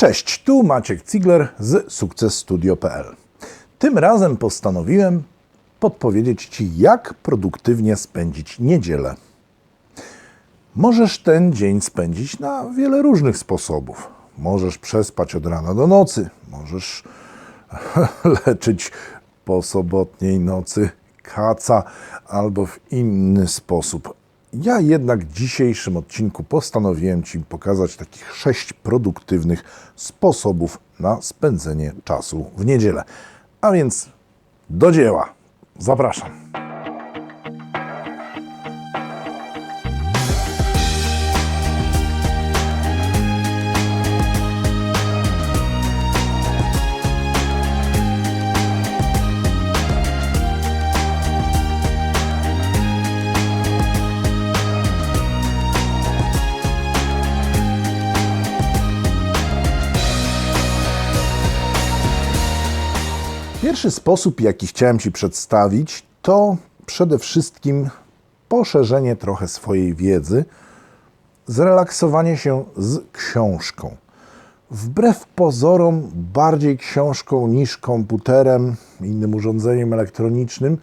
Cześć, tu Maciek Cigler z sukcesstudio.pl. Tym razem postanowiłem podpowiedzieć Ci, jak produktywnie spędzić niedzielę. Możesz ten dzień spędzić na wiele różnych sposobów. Możesz przespać od rana do nocy, możesz leczyć po sobotniej nocy kaca albo w inny sposób. Ja jednak w dzisiejszym odcinku postanowiłem Ci pokazać takich sześć produktywnych sposobów na spędzenie czasu w niedzielę. A więc do dzieła. Zapraszam. Pierwszy sposób, jaki chciałem Ci przedstawić, to przede wszystkim poszerzenie trochę swojej wiedzy, zrelaksowanie się z książką. Wbrew pozorom, bardziej książką niż komputerem, innym urządzeniem elektronicznym.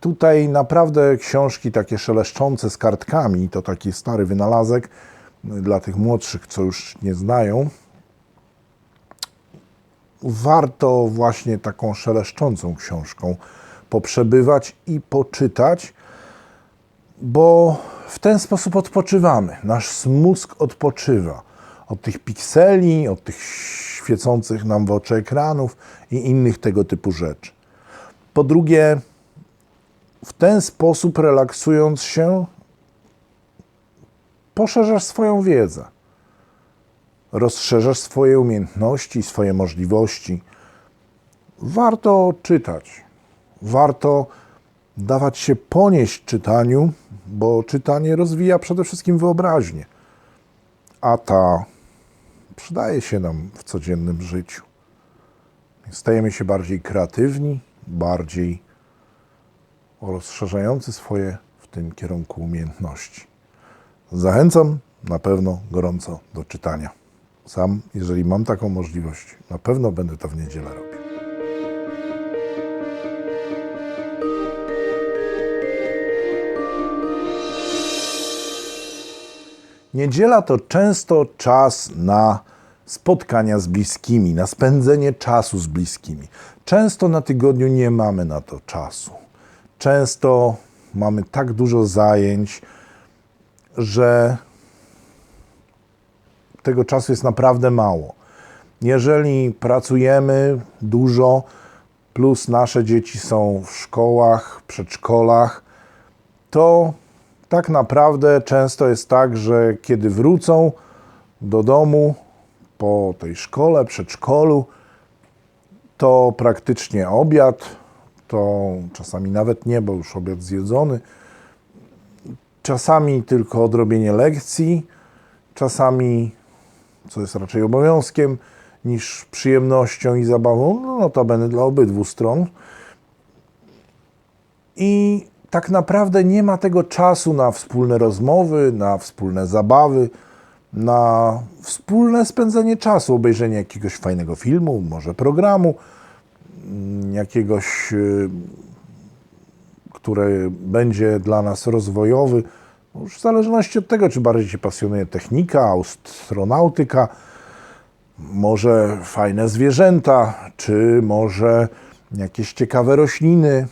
Tutaj naprawdę książki takie szeleszczące z kartkami, to taki stary wynalazek dla tych młodszych, co już nie znają, warto właśnie taką szeleszczącą książką poprzebywać i poczytać, bo w ten sposób odpoczywamy. Nasz mózg odpoczywa od tych pikseli, od tych świecących nam w oczy ekranów i innych tego typu rzeczy. Po drugie, w ten sposób relaksując się, poszerzasz swoją wiedzę rozszerzasz swoje umiejętności, swoje możliwości. Warto czytać, warto dawać się ponieść czytaniu, bo czytanie rozwija przede wszystkim wyobraźnię, a ta przydaje się nam w codziennym życiu. Stajemy się bardziej kreatywni, bardziej rozszerzający swoje w tym kierunku umiejętności. Zachęcam na pewno gorąco do czytania. Sam, jeżeli mam taką możliwość, na pewno będę to w niedzielę robił. Niedziela to często czas na spotkania z bliskimi, na spędzenie czasu z bliskimi. Często na tygodniu nie mamy na to czasu. Często mamy tak dużo zajęć, że tego czasu jest naprawdę mało. Jeżeli pracujemy dużo, plus nasze dzieci są w szkołach, przedszkolach, to tak naprawdę często jest tak, że kiedy wrócą do domu po tej szkole, przedszkolu, to praktycznie obiad, to czasami nawet nie, bo już obiad zjedzony, czasami tylko odrobienie lekcji, czasami co jest raczej obowiązkiem niż przyjemnością i zabawą, no notabene dla obydwu stron. I tak naprawdę nie ma tego czasu na wspólne rozmowy, na wspólne zabawy, na wspólne spędzenie czasu, obejrzenie jakiegoś fajnego filmu, może programu, mm, jakiegoś, y, który będzie dla nas rozwojowy już w zależności od tego, czy bardziej Cię pasjonuje technika, astronautyka, może fajne zwierzęta, czy może jakieś ciekawe rośliny,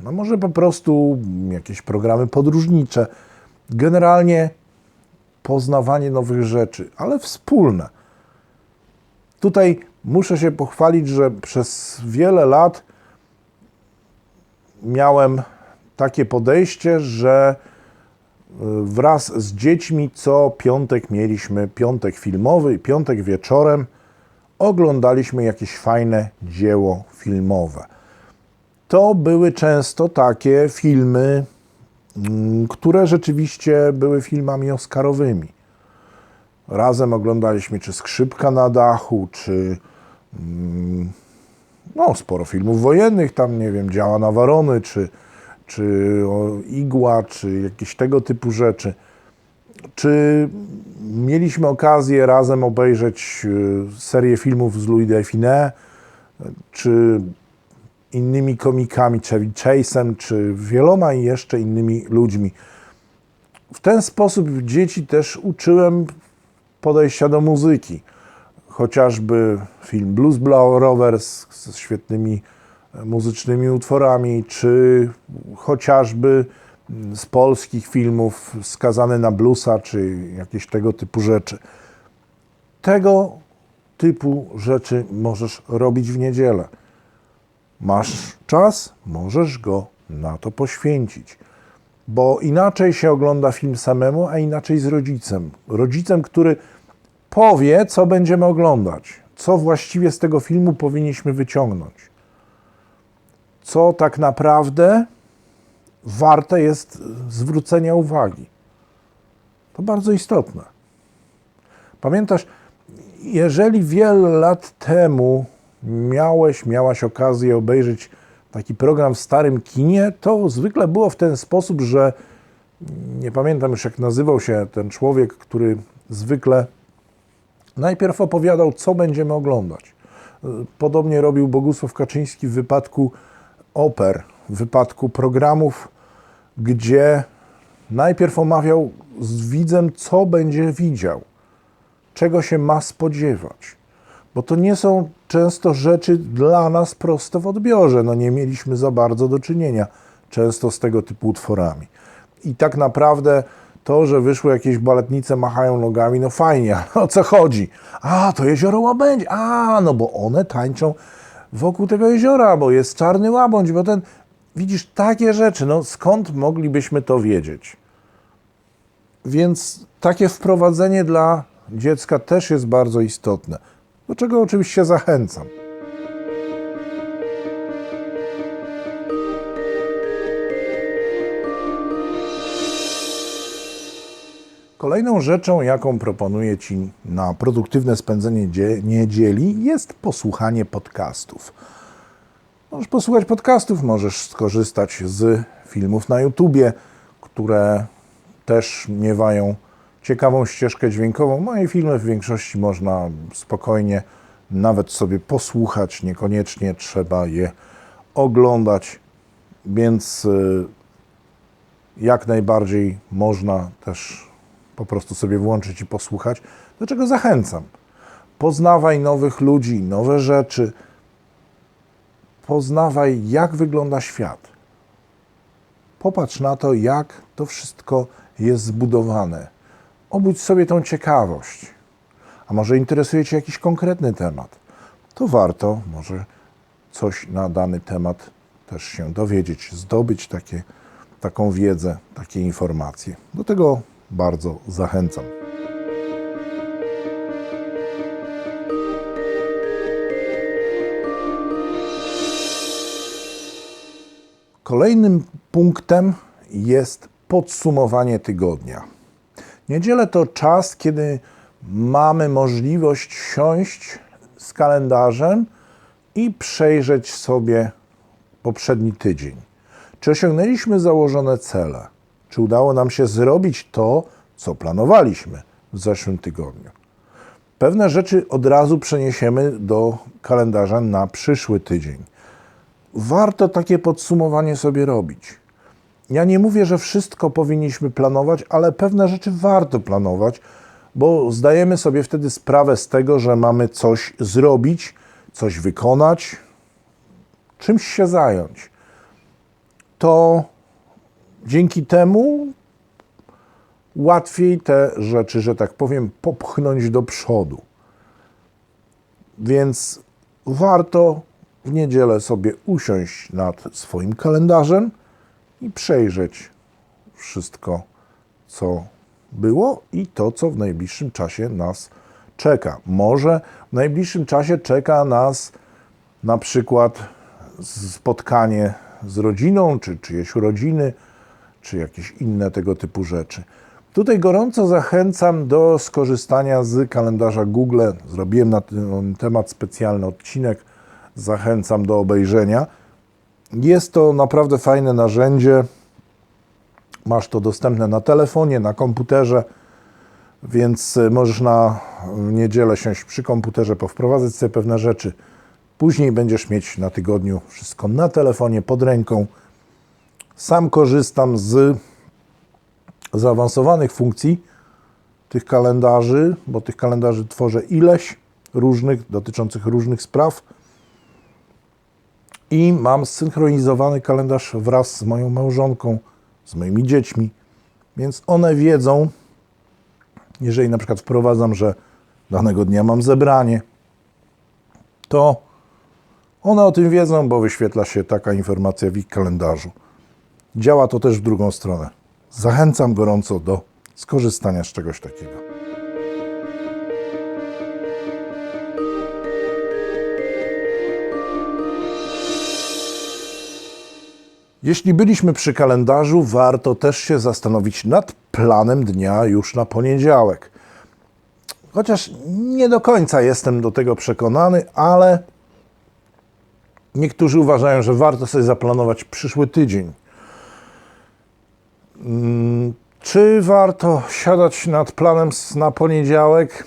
no może po prostu jakieś programy podróżnicze. Generalnie poznawanie nowych rzeczy, ale wspólne. Tutaj muszę się pochwalić, że przez wiele lat miałem takie podejście, że wraz z dziećmi co piątek mieliśmy piątek filmowy i piątek wieczorem oglądaliśmy jakieś fajne dzieło filmowe. To były często takie filmy, mm, które rzeczywiście były filmami oscarowymi. Razem oglądaliśmy czy Skrzypka na dachu, czy mm, no, sporo filmów wojennych, tam nie wiem, Działa na Warony, czy czy igła, czy jakieś tego typu rzeczy. Czy mieliśmy okazję razem obejrzeć y, serię filmów z Louis Define, czy innymi komikami, Chevy Chase'em, czy wieloma jeszcze innymi ludźmi. W ten sposób dzieci też uczyłem podejścia do muzyki. Chociażby film Blues Blow Rovers ze świetnymi e, muzycznymi utworami, czy chociażby z polskich filmów skazany na bluesa, czy jakieś tego typu rzeczy. Tego typu rzeczy możesz robić w niedzielę. Masz czas, możesz go na to poświęcić. Bo inaczej się ogląda film samemu, a inaczej z rodzicem. Rodzicem, który powie, co będziemy oglądać, co właściwie z tego filmu powinniśmy wyciągnąć. Co tak naprawdę warte jest zwrócenia uwagi. To bardzo istotne. Pamiętasz, jeżeli wiele lat temu miałeś, miałaś okazję obejrzeć taki program w starym kinie, to zwykle było w ten sposób, że nie pamiętam już jak nazywał się ten człowiek, który zwykle najpierw opowiadał, co będziemy oglądać. Podobnie robił Bogusław Kaczyński w wypadku oper, w wypadku programów, gdzie najpierw omawiał z widzem, co będzie widział, czego się ma spodziewać bo to nie są często rzeczy dla nas proste w odbiorze. No nie mieliśmy za bardzo do czynienia często z tego typu utworami. I tak naprawdę to, że wyszły jakieś baletnice, machają nogami, no fajnie, ale o co chodzi? A, to jezioro Łabędź, a, no bo one tańczą wokół tego jeziora, bo jest czarny łabędź, bo ten, widzisz, takie rzeczy, no skąd moglibyśmy to wiedzieć? Więc takie wprowadzenie dla dziecka też jest bardzo istotne do czego oczywiście zachęcam. Kolejną rzeczą, jaką proponuję Ci na produktywne spędzenie niedzieli, jest posłuchanie podcastów. Możesz posłuchać podcastów, możesz skorzystać z filmów na YouTubie, które też miewają ciekawą ścieżkę dźwiękową. Moje filmy w większości można spokojnie nawet sobie posłuchać, niekoniecznie trzeba je oglądać, więc y, jak najbardziej można też po prostu sobie włączyć i posłuchać, do czego zachęcam. Poznawaj nowych ludzi, nowe rzeczy. Poznawaj, jak wygląda świat. Popatrz na to, jak to wszystko jest zbudowane obudź sobie tą ciekawość. A może interesuje Cię jakiś konkretny temat, to warto może coś na dany temat też się dowiedzieć, zdobyć takie, taką wiedzę, takie informacje. Do tego bardzo zachęcam. Kolejnym punktem jest podsumowanie tygodnia. Niedzielę to czas, kiedy mamy możliwość siąść z kalendarzem i przejrzeć sobie poprzedni tydzień. Czy osiągnęliśmy założone cele? Czy udało nam się zrobić to, co planowaliśmy w zeszłym tygodniu? Pewne rzeczy od razu przeniesiemy do kalendarza na przyszły tydzień. Warto takie podsumowanie sobie robić. Ja nie mówię, że wszystko powinniśmy planować, ale pewne rzeczy warto planować, bo zdajemy sobie wtedy sprawę z tego, że mamy coś zrobić, coś wykonać, czymś się zająć. To dzięki temu łatwiej te rzeczy, że tak powiem, popchnąć do przodu. Więc warto w niedzielę sobie usiąść nad swoim kalendarzem i przejrzeć wszystko, co było i to, co w najbliższym czasie nas czeka. Może w najbliższym czasie czeka nas na przykład spotkanie z rodziną, czy czyjeś urodziny, czy jakieś inne tego typu rzeczy. Tutaj gorąco zachęcam do skorzystania z kalendarza Google. Zrobiłem na ten temat specjalny odcinek. Zachęcam do obejrzenia. Jest to naprawdę fajne narzędzie. Masz to dostępne na telefonie, na komputerze. więc y, możesz na niedzielę siąść przy komputerze, powprowadzać sobie pewne rzeczy. Później będziesz mieć na tygodniu wszystko na telefonie, pod ręką. Sam korzystam z zaawansowanych funkcji tych kalendarzy, bo tych kalendarzy tworzę ileś różnych, dotyczących różnych spraw. I mam zsynchronizowany kalendarz wraz z moją małżonką, z moimi dziećmi, więc one wiedzą, jeżeli na przykład wprowadzam, że danego dnia mam zebranie, to one o tym wiedzą, bo wyświetla się taka informacja w ich kalendarzu. Działa to też w drugą stronę. Zachęcam gorąco do skorzystania z czegoś takiego. Jeśli byliśmy przy kalendarzu, warto też się zastanowić nad planem dnia już na poniedziałek. Chociaż nie do końca jestem do tego przekonany, ale niektórzy uważają, że warto sobie zaplanować przyszły tydzień. Mm, Czy warto siadać nad planem na poniedziałek?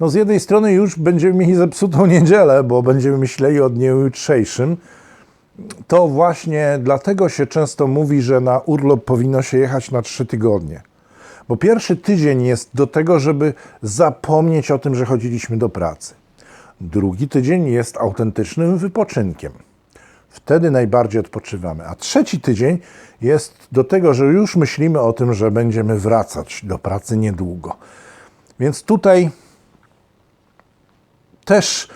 No z jednej strony już będziemy mieli zepsutą niedzielę, bo będziemy myśleli o dniu jutrzejszym. To właśnie dlatego się często mówi, że na urlop powinno się jechać na trzy tygodnie. Bo pierwszy tydzień jest do tego, żeby zapomnieć o tym, że chodziliśmy do pracy. Drugi tydzień jest autentycznym wypoczynkiem. Wtedy najbardziej odpoczywamy. A trzeci tydzień jest do tego, że już myślimy o tym, że będziemy wracać do pracy niedługo. Więc tutaj też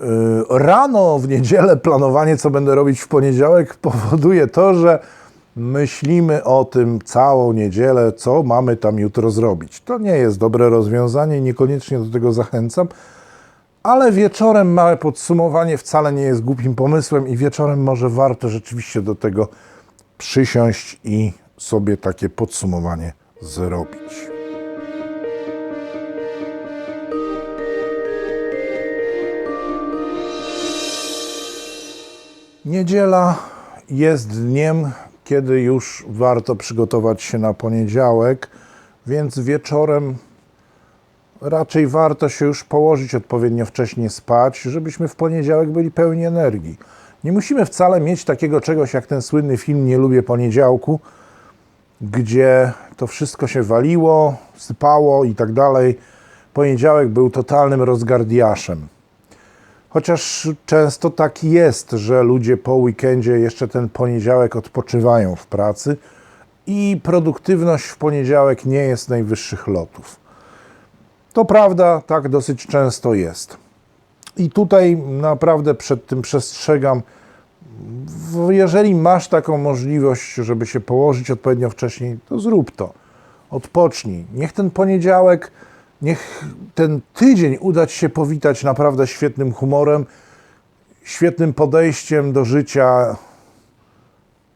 y, rano w niedzielę planowanie, co będę robić w poniedziałek, powoduje to, że myślimy o tym całą niedzielę, co mamy tam jutro zrobić. To nie jest dobre rozwiązanie, niekoniecznie do tego zachęcam, ale wieczorem małe podsumowanie wcale nie jest głupim pomysłem i wieczorem może warto rzeczywiście do tego przysiąść i sobie takie podsumowanie zrobić. Niedziela jest dniem, kiedy już warto przygotować się na poniedziałek, więc wieczorem raczej warto się już położyć odpowiednio wcześnie spać, żebyśmy w poniedziałek byli pełni energii. Nie musimy wcale mieć takiego czegoś jak ten słynny film Nie lubię poniedziałku, gdzie to wszystko się waliło, sypało i tak dalej. Poniedziałek był totalnym rozgardiaszem. Chociaż często tak jest, że ludzie po weekendzie jeszcze ten poniedziałek odpoczywają w pracy i produktywność w poniedziałek nie jest najwyższych lotów. To prawda, tak dosyć często jest. I tutaj naprawdę przed tym przestrzegam. Jeżeli masz taką możliwość, żeby się położyć odpowiednio wcześniej, to zrób to. Odpocznij. Niech ten poniedziałek, niech ten tydzień uda ci się powitać naprawdę świetnym humorem, świetnym podejściem do życia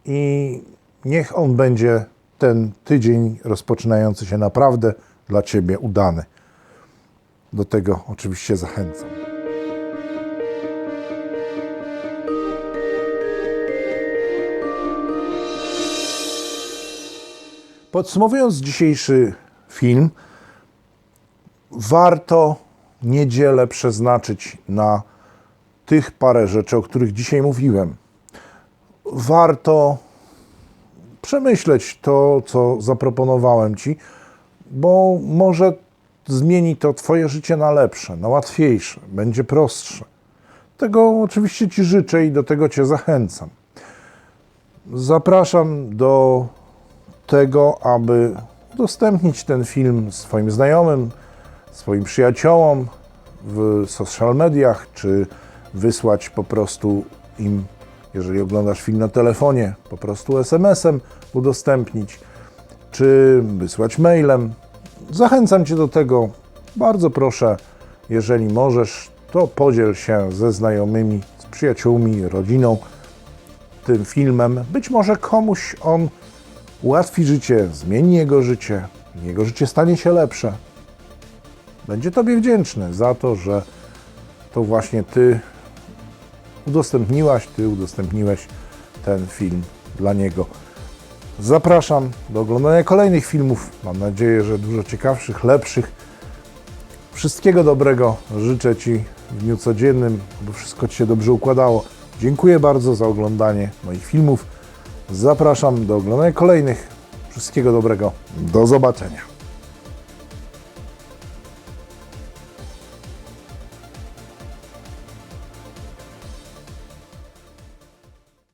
i niech on będzie ten tydzień rozpoczynający się naprawdę dla ciebie udany. Do tego oczywiście zachęcam. Podsumowując dzisiejszy film, warto niedzielę przeznaczyć na tych parę rzeczy, o których dzisiaj mówiłem. Warto przemyśleć to, co zaproponowałem Ci, bo może zmieni to Twoje życie na lepsze, na łatwiejsze, będzie prostsze. Tego oczywiście Ci życzę i do tego Cię zachęcam. Zapraszam do tego, aby udostępnić ten film swoim znajomym, swoim przyjaciołom w social mediach, czy wysłać po prostu im, jeżeli oglądasz film na telefonie, po prostu SMS-em udostępnić, czy wysłać mailem. Zachęcam Cię do tego. Bardzo proszę, jeżeli możesz, to podziel się ze znajomymi, z przyjaciółmi, rodziną tym filmem. Być może komuś on ułatwi życie, zmieni jego życie, jego życie stanie się lepsze. Będzie Tobie wdzięczny za to, że to właśnie Ty udostępniłaś, Ty udostępniłeś ten film dla niego. Zapraszam do oglądania kolejnych filmów. Mam nadzieję, że dużo ciekawszych, lepszych. Wszystkiego dobrego życzę Ci w dniu codziennym, aby wszystko Ci się dobrze układało. Dziękuję bardzo za oglądanie moich filmów. Zapraszam do oglądania kolejnych. Wszystkiego dobrego. Do zobaczenia.